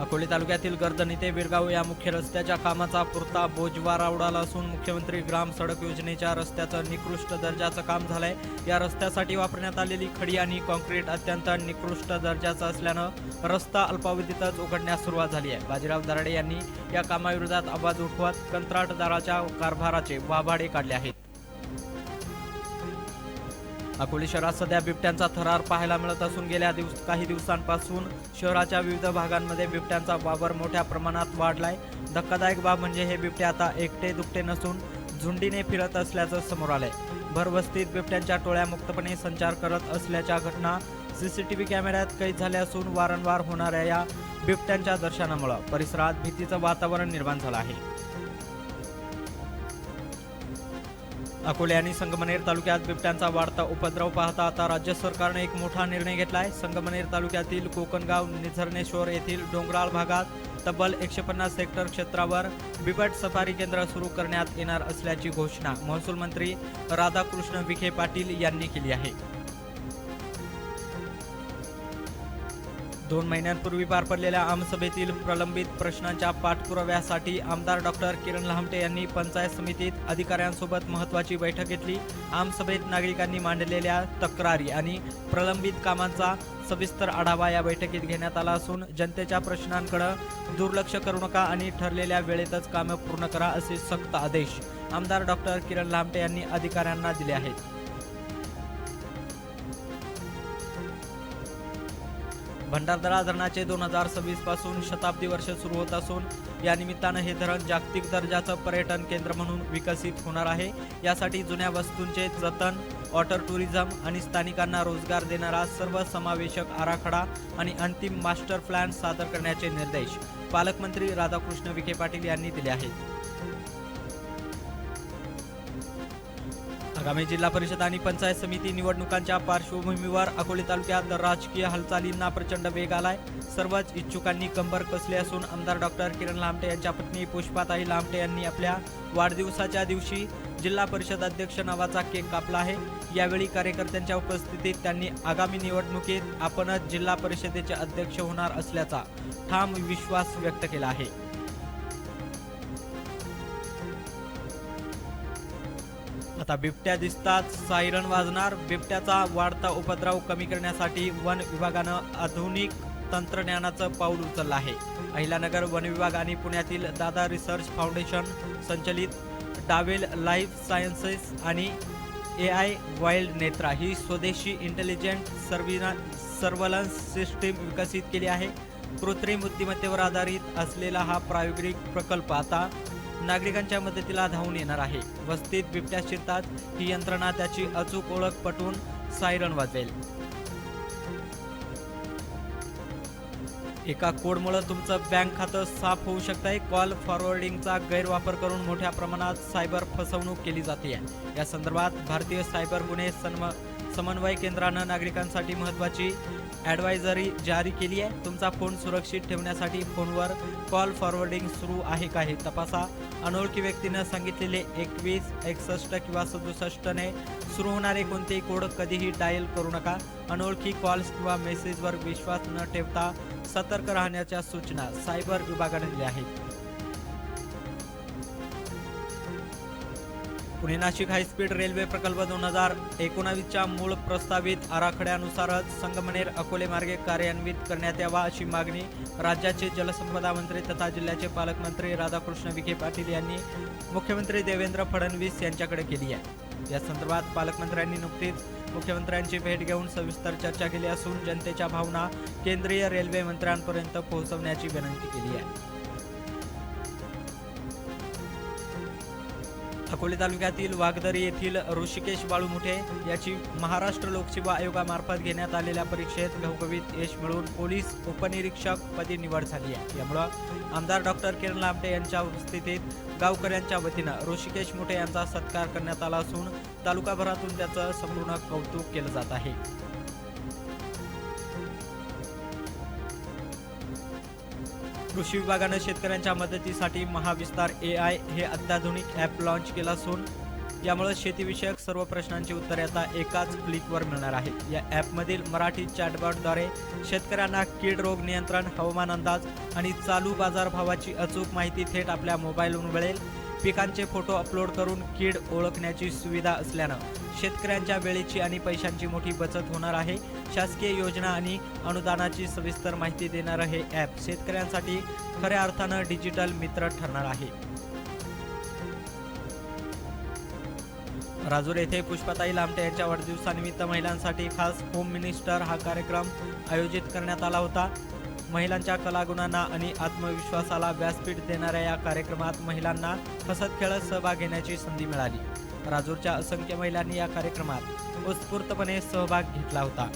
अकोले तालुक्यातील गर्दनी ते बिरगाव या मुख्य रस्त्याच्या कामाचा पुरता बोजवारा उडाला असून मुख्यमंत्री ग्राम सडक योजनेच्या रस्त्याचं निकृष्ट दर्जाचं काम झालंय. या रस्त्यासाठी वापरण्यात आलेली खडी आणि कॉन्क्रीट अत्यंत निकृष्ट दर्जाचं असल्यानं रस्ता अल्पावधीतच उघडण्यास सुरुवात झाली आहे. बाजीराव दराडे यांनी या कामाविरोधात आवाज उठवत कंत्राटदाराच्या कारभाराचे वाभाडे काढले आहेत. अकोले शहरात सध्या बिबट्यांचा थरार पाहायला मिळत असून गेल्या दिवस काही दिवसांपासून शहराच्या विविध भागांमध्ये बिबट्यांचा वावर मोठ्या प्रमाणात वाढलाय. धक्कादायक बाब म्हणजे हे बिबटे आता एकटे दुकटे नसून झुंडीने फिरत असल्याचं समोर आलंय. भरवस्तीत बिबट्यांच्या टोळ्या मुक्तपणे संचार करत असल्याच्या घटना सीसीटीव्ही कॅमेऱ्यात कैद झाल्या असून वारंवार होणाऱ्या या बिबट्यांच्या दर्शनामुळे परिसरात भीतीचं वातावरण निर्माण झालं आहे. अकोले आणि संगमनेर तालुक्यात बिबट्यांचा वाढता उपद्रव पाहता आता राज्य सरकारने एक मोठा निर्णय घेतला आहे संगमनेर तालुक्यातील कोकणगाव निझरनेश्वर येथील डोंगराळ भागात तब्बल एकशे पन्नास हेक्टर क्षेत्रावर बिबट सफारी केंद्र सुरू करण्यात येणार असल्याची घोषणा महसूल मंत्री राधाकृष्ण विखे पाटील यांनी केली आहे. दोन महिन्यांपूर्वी पार पडलेल्या आमसभेतील प्रलंबित प्रश्नांच्या पाठपुराव्यासाठी आमदार डॉक्टर किरण लहामटे यांनी पंचायत समितीत अधिकाऱ्यांसोबत महत्त्वाची बैठक घेतली. आमसभेत नागरिकांनी मांडलेल्या तक्रारी आणि प्रलंबित कामांचा सविस्तर आढावा या बैठकीत घेण्यात आला असून जनतेच्या प्रश्नांकडे दुर्लक्ष करू नका आणि ठरलेल्या वेळेतच कामं पूर्ण करा असे सक्त आदेश आमदार डॉक्टर किरण लामटे यांनी अधिकाऱ्यांना दिले आहेत. भंडारदरा धरणाचे दोन हजार सव्वीसपासून शताब्दी वर्ष सुरू होत असून या निमित्तानं हे धरण जागतिक दर्जाचं पर्यटन केंद्र म्हणून विकसित होणार आहे. यासाठी जुन्या वस्तूंचे जतन वॉटर टुरिझम आणि स्थानिकांना रोजगार देणारा सर्वसमावेशक आराखडा आणि अंतिम मास्टर प्लॅन सादर करण्याचे निर्देश पालकमंत्री राधाकृष्ण विखे पाटील यांनी दिले आहेत. आगामी जिल्हा परिषद आणि पंचायत समिती निवडणुकांच्या पार्श्वभूमीवर अकोले तालुक्यात राजकीय हालचालींना प्रचंड वेग आलाय. सर्वच इच्छुकांनी कंबर कसले असून आमदार डॉक्टर किरण लामटे यांच्या पत्नी पुष्पाताई लामटे यांनी आपल्या वाढदिवसाच्या दिवशी जिल्हा परिषद अध्यक्ष नावाचा केक कापला आहे. यावेळी कार्यकर्त्यांच्या उपस्थितीत त्यांनी आगामी निवडणुकीत आपणच जिल्हा परिषदेचे अध्यक्ष होणार असल्याचा ठाम विश्वास व्यक्त केला आहे. आता बिबट्या दिसताच सायरन वाजणार. बिबट्याचा वाढता उपद्रव कमी करण्यासाठी वन विभागानं आधुनिक तंत्रज्ञानाचं पाऊल उचललं आहे. अहिलानगर वन विभाग आणि पुण्यातील दादा रिसर्च फाउंडेशन संचलित डावेल लाईफ सायन्सेस आणि ए आय वाईल्ड नेत्रा ही स्वदेशी इंटेलिजंट सर्विना सर्वलन्स सिस्टीम विकसित केली आहे. कृत्रिम बुद्धिमत्तेवर आधारित असलेला हा प्रायोगिक प्रकल्प आता नागरिकांच्या मदतीला धावून येणार आहे. वस्तीत बिबट्या शिरतात ही यंत्रणा त्याची अचूक ओळख पटवून सायरन वाजवेल. एका कोडमुळे तुमचं बँक खातं साफ होऊ शकतंय. कॉल फॉरवर्डिंगचा गैरवापर करून मोठ्या प्रमाणात सायबर फसवणूक केली जाते या संदर्भात भारतीय सायबर गुन्हे सन्म समन्वय केंद्रानं नागरिकांसाठी महत्त्वाची ॲडवायझरी जारी केली आहे. तुमचा फोन सुरक्षित ठेवण्यासाठी फोनवर कॉल फॉरवर्डिंग सुरू आहे का हे तपासा. अनोळखी व्यक्तीनं सांगितलेले एकवीस एकसष्ट किंवा सदुसष्टने सुरू होणारे कोणतेही कोड कधीही डायल करू नका. अनोळखी कॉल्स किंवा मेसेजवर विश्वास न ठेवता सतर्क राहण्याच्या सूचना सायबर विभागाने दिल्या आहेत. पुणे नाशिक हायस्पीड रेल्वे प्रकल्प दोन हजार एकोणावीसच्या मूळ प्रस्तावित आराखड्यानुसारच संगमनेर अकोले मार्गे कार्यान्वित करण्यात यावा अशी मागणी राज्याचे जलसंपदा मंत्री तथा जिल्ह्याचे पालकमंत्री राधाकृष्ण विखे पाटील यांनी मुख्यमंत्री देवेंद्र फडणवीस यांच्याकडे केली आहे. या संदर्भात पालकमंत्र्यांनी नुकतीच मुख्यमंत्र्यांची भेट घेऊन सविस्तर चर्चा केली असून जनतेच्या भावना केंद्रीय रेल्वे मंत्र्यांपर्यंत पोहोचवण्याची विनंती केली आहे. अकोले तालुक्यातील वागदरी येथील ऋषिकेश बाळूमुठे याची महाराष्ट्र लोकसेवा आयोगामार्फत घेण्यात आलेल्या परीक्षेत घवघवीत यश मिळून पोलीस उपनिरीक्षक पदी निवड झाली आहे. यामुळं आमदार डॉक्टर किरण लांबटे यांच्या उपस्थितीत गावकऱ्यांच्या वतीनं ऋषिकेश मुठे यांचा सत्कार करण्यात आला असून तालुकाभरातून त्याचं संपूर्ण कौतुक केलं जात आहे. कृषी विभागानं शेतकऱ्यांच्या मदतीसाठी महाविस्तार ए आय हे अत्याधुनिक ॲप लॉन्च केलं असून यामुळे शेतीविषयक सर्व प्रश्नांची उत्तरे आता एकाच क्लिकवर मिळणार आहे. या ॲपमधील मराठी चॅटबॉटद्वारे शेतकऱ्यांना कीड रोग नियंत्रण हवामान अंदाज आणि चालू बाजारभावाची अचूक माहिती थेट आपल्या मोबाईलवरून मिळेल. पिकांचे फोटो अपलोड करून कीड ओळखण्याची सुविधा असल्यानं शेतकऱ्यांच्या वेळेची आणि पैशांची मोठी बचत होणार आहे. शासकीय योजना आणि अनुदानाची सविस्तर माहिती देणारं हे ॲप शेतकऱ्यांसाठी खऱ्या अर्थानं डिजिटल मित्र ठरणार आहे. राजूर येथे पुष्पाताई लामटे यांच्या वाढदिवसानिमित्त महिलांसाठी खास होम मिनिस्टर हा कार्यक्रम आयोजित करण्यात आला होता. महिलांच्या कलागुणांना आणि आत्मविश्वासाला व्यासपीठ देणाऱ्या या कार्यक्रमात महिलांना हसत खेळत सहभाग घेण्याची संधी मिळाली. राजूरच्या असंख्य महिलांनी या कार्यक्रमात उत्स्फूर्तपणे सहभाग घेतला होता.